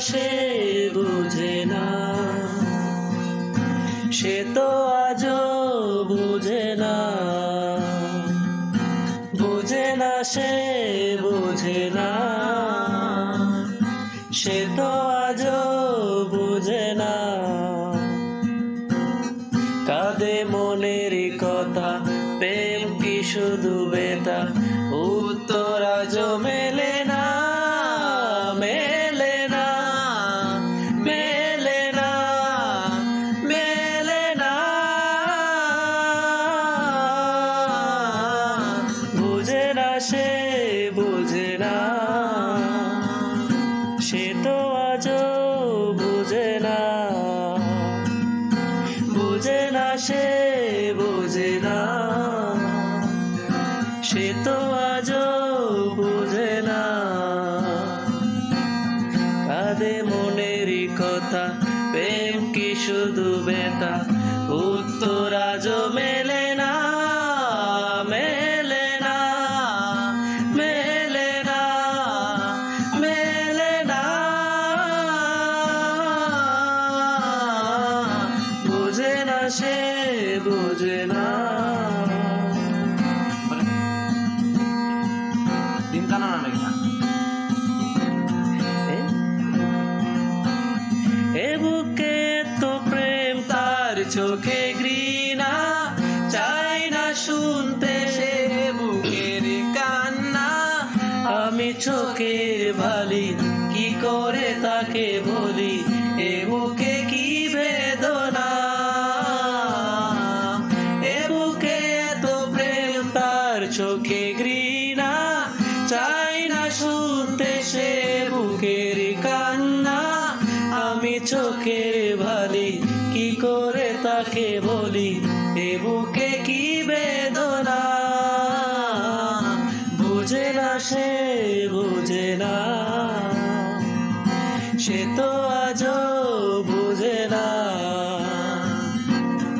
সে বুঝে না। সে তো আজও বুঝে না। বুঝে না, সে বুঝে না। সে তো আজও বুঝে না। কাঁদে মনের কথা, প্রেম কি শুধু বেতা? উত্তর আজ সে বুঝে না। সে তো আজও বুঝে না। বুঝে না সে, বুঝে না। সে তো আজও বুঝে না। কাঁদে মনের কথা, প্রেম কি শুধু বেতা উত্তর আজও মেলে বুঝে না। দিন টানা না এ- এ বুকে তো প্রেম, তার চোখে ঘৃণা। চাই না শুনতে সে বুকের কান্না। আমি চোখের ভালি, কি করে তাকে বলি? এ বুকে চোখে ঘৃণা, চাই না শুনতে সে বুকের কান্না। আমি চোখের ভালি, কি করে তাকে বলি? এ বুকে কি বেদনা? বুঝে না সে, বুঝে না। সে তো আজও বুঝে না।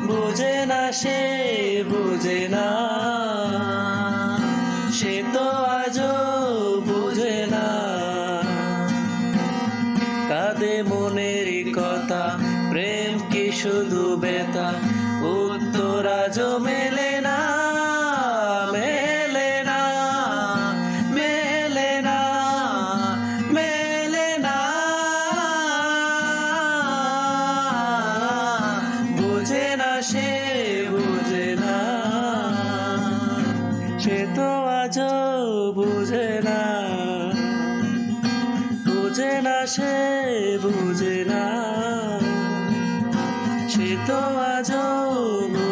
বুঝে না সে, বুঝে না। বেতা উত্তর আজও মেলে না মেলে না মেলে না মেলে না। বুঝে না সে, বুঝে না। সে তো আজও বুঝে না। বুঝে না সে, বুঝে না। তো আজও